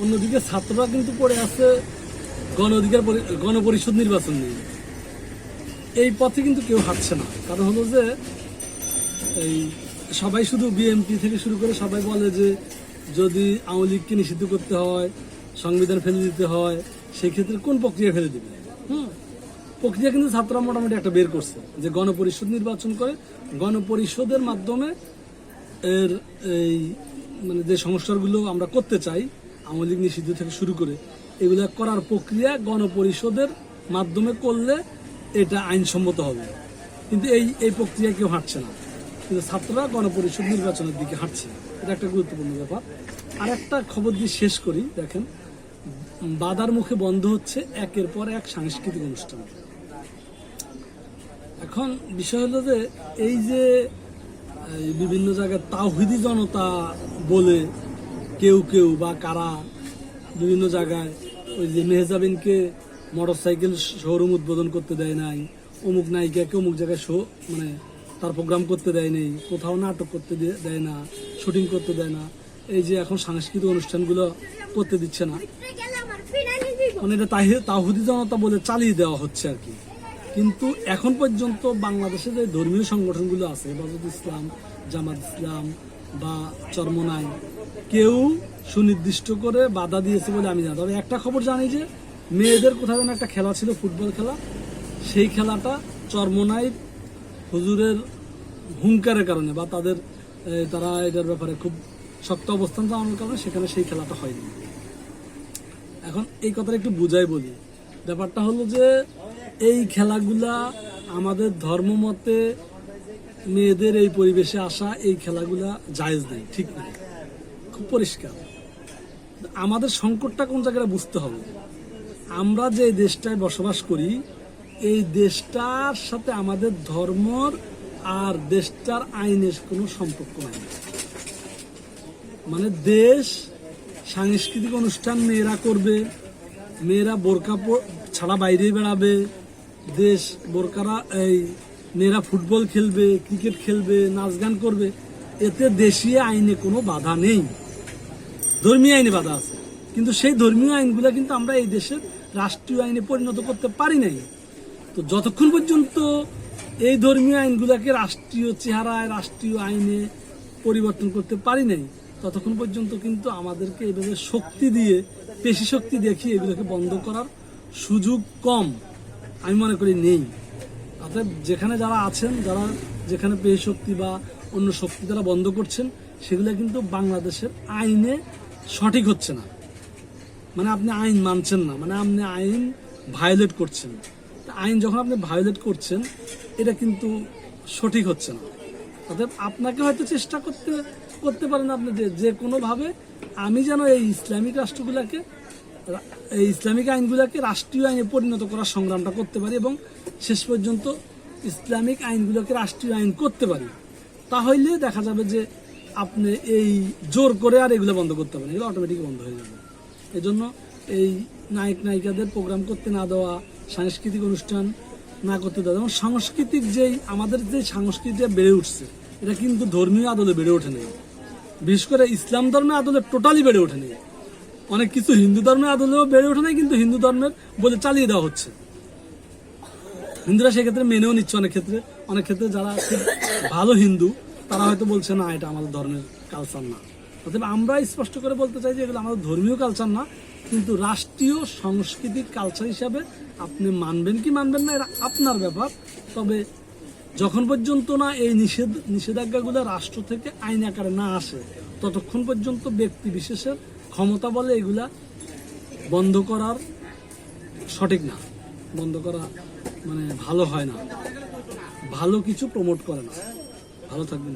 অন্যদিকে ছাত্ররা কিন্তু পড়ে আছে গণ অধিকার পরি- গণপরিষদ নির্বাচন নিয়ে। এই পথে কিন্তু কেউ হাঁটছে না। কারণ হলো যে, এই সবাই শুধু বিএমপি থেকে শুরু করে সবাই বলে যে, যদি আওয়ামী লীগকে নিষিদ্ধ করতে হয়, সংবিধান ফেলে দিতে হয়, সেই ক্ষেত্রে কোন প্রক্রিয়া ফেলে দিবে? হুম। প্রক্রিয়া কিন্তু ছাত্ররা মোটামুটি একটা বের করছে, যে গণপরিষদ নির্বাচন করে, গণপরিষদের মাধ্যমে এর এই মানে যে সংস্কারগুলো আমরা করতে চাই আওয়ামী লীগ নিষিদ্ধ থেকে শুরু করে এগুলো করার প্রক্রিয়া গণপরিষদের মাধ্যমে করলে এটা আইনসম্মত হবে। কিন্তু এই এই প্রক্রিয়া কেউ হাঁটছে না। কিন্তু ছাত্ররা গণপরিষদ নির্বাচনের দিকে হাঁটছে। এটা একটা গুরুত্বপূর্ণ ব্যাপার। আর একটা খবর দিয়ে শেষ করি, দেখেন। বাদার মুখে বন্ধ হচ্ছে একের পর এক সাংস্কৃতিক অনুষ্ঠান। এখন বিষয় হলো যে এই যে বিভিন্ন জায়গায় তাওহিদি জনতা বলে কেউ কেউ বা কারা বিভিন্ন জায়গায় ওই যে মেহজাবিনকে মোটর সাইকেল শোরুম উদ্বোধন করতে দেয় নাই, অমুক নায়িকাকে অমুক জায়গায় শো মানে তার প্রোগ্রাম করতে দেয় নেই, কোথাও নাটক করতে দেয় না শুটিং করতে দেয় না, এই যে এখন সাংস্কৃতিক অনুষ্ঠানগুলো করতে দিচ্ছে না। মানে এটা তাহি- তাহুদি জনতা বলে চালিয়ে দেওয়া হচ্ছে আর কি। কিন্তু এখন পর্যন্ত বাংলাদেশে যে ধর্মীয় সংগঠনগুলো আছে, হেফাজত ইসলাম, জামাত ইসলাম বা চরমনাই কেউ সুনির্দিষ্ট করে বাধা দিয়েছে বলে আমি জানি। তবে একটা খবর জানি যে, মেয়েদের কোথাও যেন একটা খেলা ছিল, ফুটবল খেলা। সেই খেলাটা চরমনাই হুজুরের হুঙ্কারের কারণে বা তাদের তারা এটার ব্যাপারে খুব শক্ত অবস্থান জানানোর কারণে সেখানে সেই খেলাটা হয়নি। এখন এই কথাটা একটু বুঝাই বলি। ব্যাপারটা হলো যে, এই খেলাগুলা আমাদের ধর্ম মতে মেয়েদের এই পরিবেশে আসা, এই খেলাগুলা জায়েজ নেই, ঠিক নেই। খুব পরিষ্কার। আমাদের সংকটটা কোন জায়গায় বুঝতে হবে? আমরা যে দেশটায় বসবাস করি, এই দেশটার সাথে আমাদের ধর্মর আর দেশটার আইনের কোনো সম্পর্ক নাই। মানে দেশ, সাংস্কৃতিক অনুষ্ঠান মেয়েরা করবে, মেয়েরা বোরকা ছাড়া বাইরে বেড়াবে, দেশ বোরকারা এই মেয়েরা ফুটবল খেলবে, ক্রিকেট খেলবে, নাচ গান করবে, এতে দেশীয় আইনে কোনো বাধা নেই। ধর্মীয় আইনে বাধা আছে। কিন্তু সেই ধর্মীয় আইনগুলো কিন্তু আমরা এই দেশের রাষ্ট্রীয় আইনে পরিণত করতে পারি নাই। তো যতক্ষণ পর্যন্ত এই ধর্মীয় আইনগুলোকে রাষ্ট্রীয় চেহারায়, রাষ্ট্রীয় আইনে পরিবর্তন করতে পারি নাই, ততক্ষণ পর্যন্ত কিন্তু আমাদেরকে এইভাবে শক্তি দিয়ে, পেশি শক্তি দেখিয়ে এগুলোকে বন্ধ করার সুযোগ কম। আমি মনে করি নেই। অর্থাৎ যেখানে যারা আছেন, যারা যেখানে পেশি শক্তি বা অন্য শক্তি তারা বন্ধ করছেন, সেগুলো কিন্তু বাংলাদেশের আইনে সঠিক হচ্ছে না। মানে আপনি আইন মানছেন না মানে আপনি আইন ভায়োলেট করছেন। আইন যখন আপনি ভায়োলেট করছেন, এটা কিন্তু সঠিক হচ্ছে না। অতএব আপনাকে হয়তো চেষ্টা করতে করতে পারেন আপনি যে যে কোনোভাবে আমি যেন এই ইসলামিক রাষ্ট্রগুলোকে, এই ইসলামিক আইনগুলোকে রাষ্ট্রীয় আইনে পরিণত করার সংগ্রামটা করতে পারি এবং শেষ পর্যন্ত ইসলামিক আইনগুলোকে রাষ্ট্রীয় আইন করতে পারি। তাহলে দেখা যাবে যে আপনি এই জোর করে আর এগুলো বন্ধ করতে পারেন এগুলো অটোমেটিক বন্ধ হয়ে যাবে। এই জন্য এই নায়ক, নায়িকাদের প্রোগ্রাম করতে না দেওয়া, সাংস্কৃতিক অনুষ্ঠান না করতে দেওয়া, যেমন সাংস্কৃতিক যেই, আমাদের যে সংস্কৃতিটা বেড়ে উঠছে, এটা কিন্তু ধর্মীয় আদলে বেড়ে ওঠে নেই। বিশেষ করে ইসলাম ধর্মের আদলে টোটালি বেড়ে ওঠে নেই। অনেক কিছু হিন্দু ধর্মের আদলেও বেড়ে ওঠে নাই, কিন্তু হিন্দু ধর্মের বলে চালিয়ে দেওয়া হচ্ছে। হিন্দুরা সেক্ষেত্রে মেনেও নিচ্ছে অনেক ক্ষেত্রে অনেক ক্ষেত্রে যারা ভালো হিন্দু তারা হয়তো বলছে, না, এটা আমাদের ধর্মের কালচার না। অতএব আমরা স্পষ্ট করে বলতে চাই যে, এগুলো আমাদের ধর্মীয় কালচার না, কিন্তু রাষ্ট্রীয় সাংস্কৃতিক কালচার হিসাবে আপনি মানবেন কি মানবেন না এটা আপনার ব্যাপার। তবে যখন পর্যন্ত না এই নিষেধ, নিষেধাজ্ঞাগুলো রাষ্ট্র থেকে আইন আকারে না আসে, ততক্ষণ পর্যন্ত ব্যক্তি বিশেষের ক্ষমতা বলে এগুলা বন্ধ করার সঠিক না। বন্ধ করা মানে ভালো হয় না। ভালো কিছু প্রমোট করে না। ভালো থাকবেন।